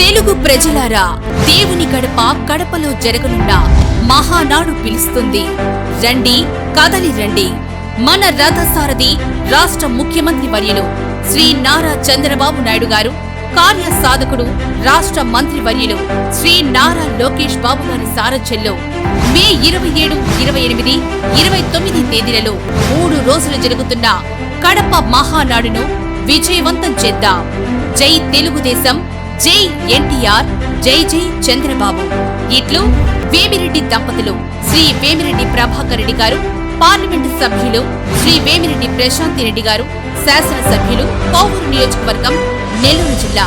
తెలుగు ప్రజలారా దేవుని గడప కడపలో జరగనున్న మహానాడు పిలుస్తుంది. రండి కదలి రండి. మన రథసారథి రాష్ట్ర ముఖ్యమంత్రి వర్యులు శ్రీ నారా చంద్రబాబు నాయుడు గారు కార్య సాధకుడు రాష్ట్ర మంత్రి వర్యులు శ్రీ నారా లోకేష్ బాబు గారి సారథ్యంలో మే ఇరవై ఏడు ఇరవై ఎనిమిది ఇరవై తొమ్మిది తేదీలలో మూడు రోజులు జరుగుతున్న కడప మహానాడును విజయవంతం చేద్దాం. జై తెలుగుదేశం జై ఎన్టీఆర్ జై జై చంద్రబాబు. ఇట్లు వేమిరెడ్డి దంపతులు శ్రీ వేమిరెడ్డి ప్రభాకర్ రెడ్డి గారు పార్లమెంటు సభ్యులు శ్రీ వేమిరెడ్డి ప్రశాంతి రెడ్డి గారు శాసనసభ్యులు కోవూరు నియోజకవర్గం నెల్లూరు జిల్లా.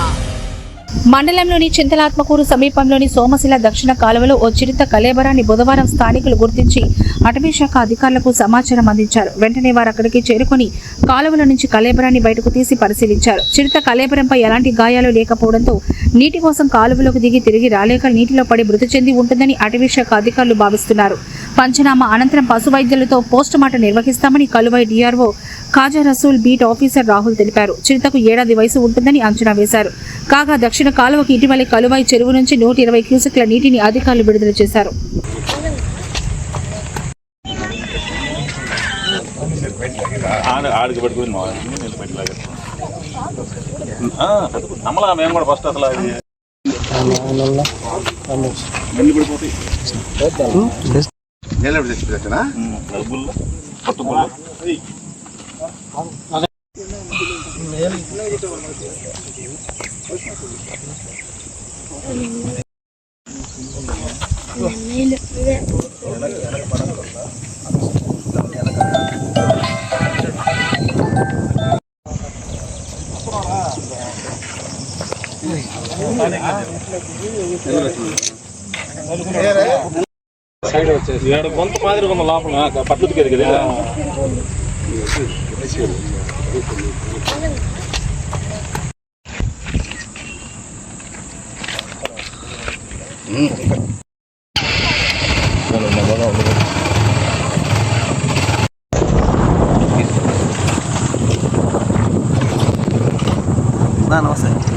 మండలంలోని చింతలాత్మకూరు సమీపంలోని సోమశిల దక్షిణ కాలువలో ఓ చిరుత కలేబరాన్ని బుధవారం స్థానికులు గుర్తించి అటవీశాఖ అధికారులకు సమాచారం అందించారు. వెంటనే వారు అక్కడికి చేరుకుని కాలువల నుంచి కలేబరాన్ని బయటకు తీసి పరిశీలించారు. చిరుత కలేబరంపై ఎలాంటి గాయాలు లేకపోవడంతో నీటి కోసం కాలువలోకి దిగి తిరిగి రాలేక నీటిలో పడి మృతి చెంది ఉంటుందని అటవీశాఖ అధికారులు భావిస్తున్నారు. పంచనామా అనంతరం పశు వైద్యులతో పోస్టుమార్టం నిర్వహిస్తామని కలువై DRO Khaja Rasool beat officer Rahul తెలిపారు. చిరుతకు ఏడాది వయసు ఉంటుందని అంచనా వేశారు. కాగా దక్షిణ కాలువకి ఇటీవలే కలువాయి చెరువు నుంచి నూట ఇరవై క్యూసెక్ల నీటిని అధికారులు విడుదల చేశారు. నమ్మలా మేము కూడా ఫస్ట్ అసలు తెచ్చిపెట్టనా ఉమ్, డబ్బులు పట్టుబుల్లు ఈడ కొంత మాదిరిగా ఉన్న లోపల పట్లు దిగదు Ah, no, no, no, no, no, no, no,